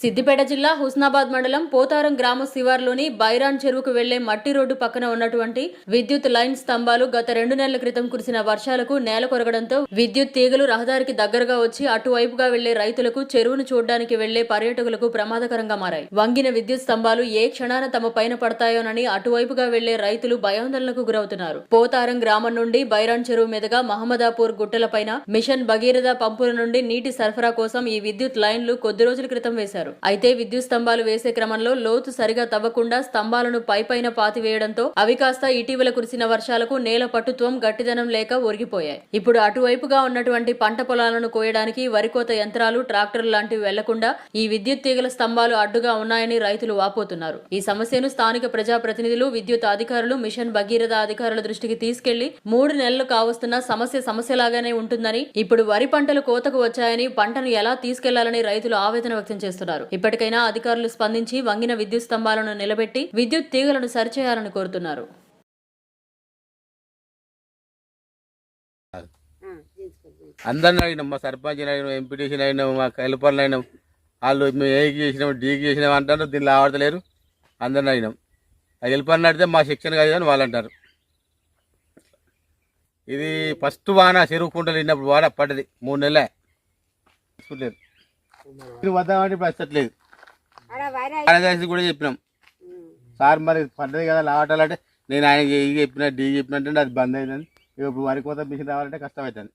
సిద్దిపేట జిల్లా హుస్నాబాద్ మండలం పోతారం గ్రామ శివార్లోని బైరాన్ చెరువుకు వెళ్ళే మట్టి రోడ్డు పక్కన ఉన్నటువంటి విద్యుత్ లైన్ స్తంభాలు గత రెండు నెలల క్రితం కురిసిన వర్షాలకు నేల కొరగడంతో విద్యుత్ తీగలు రహదారికి దగ్గరగా వచ్చి అటువైపుగా వెళ్ళే రైతులకు చెరువును చూడడానికి వెళ్ళే పర్యాటకులకు ప్రమాదకరంగా మారాయి. వంగిన విద్యుత్ స్తంభాలు ఏ క్షణాన తమ పైన పడతాయోనని అటువైపుగా వెళ్ళే రైతులు భయాందోళనకు గురవుతున్నారు. పోతారం గ్రామం నుండి బైరాన్ చెరువు మీదుగా మహమ్మదాపూర్ గుట్టలపైన మిషన్ భగీరథ పంపుల నుండి నీటి సరఫరా కోసం ఈ విద్యుత్ లైన్లు కొద్ది రోజుల క్రితం వేశారు. అయితే విద్యుత్ స్తంభాలు వేసే క్రమంలో లోతు సరిగా తవ్వకుండా స్తంభాలను పైపైన పాతివేయడంతో అవి కాస్త ఇటీవల కురిసిన వర్షాలకు నేల పట్టుత్వం గట్టిదనం లేక ఒరిగిపోయాయి. ఇప్పుడు అటువైపుగా ఉన్నటువంటి పంట పొలాలను కోయడానికి వరికోత యంత్రాలు ట్రాక్టర్లు లాంటివి వెళ్ళకుండా ఈ విద్యుత్ తీగల స్తంభాలు అడ్డుగా ఉన్నాయని రైతులు వాపోతున్నారు. ఈ సమస్యను స్థానిక ప్రజాప్రతినిధులు విద్యుత్ అధికారులు మిషన్ భగీరథ అధికారుల దృష్టికి తీసుకెళ్ళి మూడు నెలలు కావస్తున్న సమస్య సమస్యలాగానే ఉంటుందని ఇప్పుడు వరి పంటలు కోతకు వచ్చాయని పంటను ఎలా తీసుకెళ్ళాలని రైతులు ఆవేదన వ్యక్తం చేస్తున్నారు. ఇప్పటికైనా అధికారులు స్పందించి వంగిన విద్యుత్ స్తంభాలను నిలబెట్టి విద్యుత్ తీగలను సరిచేయాలని కోరుతున్నారు. అందరిని అడిగినాం మా సర్పంచ్ అయినాం ఎంపీటీసీని అయినాం మా హెల్పర్లు అయినాం వాళ్ళు మేము ఏకి చేసినాం డీకి చేసినాం అంటారు దీనిలో ఆడతలేరు. అందరిని అడిగినాం. ఆ హెల్పర్ని అడిగితే మా శిక్షణ కాదు అని వాళ్ళు అంటారు. ఇది ఫస్ట్ వాన చెరువు కుంటలు వెళ్ళినప్పుడు వాన పడ్డది మూడు నెలలే. చూడలేదు ఇది వద్దామంటే ఇప్పుడు వచ్చట్లేదు కూడా చెప్పినాం. సార్ మరి పడ్డది కదా లావటాలంటే నేను ఆయన ఏ చెప్పిన డీ చెప్పినట్టు అది బంద్ అయిందని ఇప్పుడు వరి కోత మిషన్ రావాలంటే కష్టం అవుతుంది.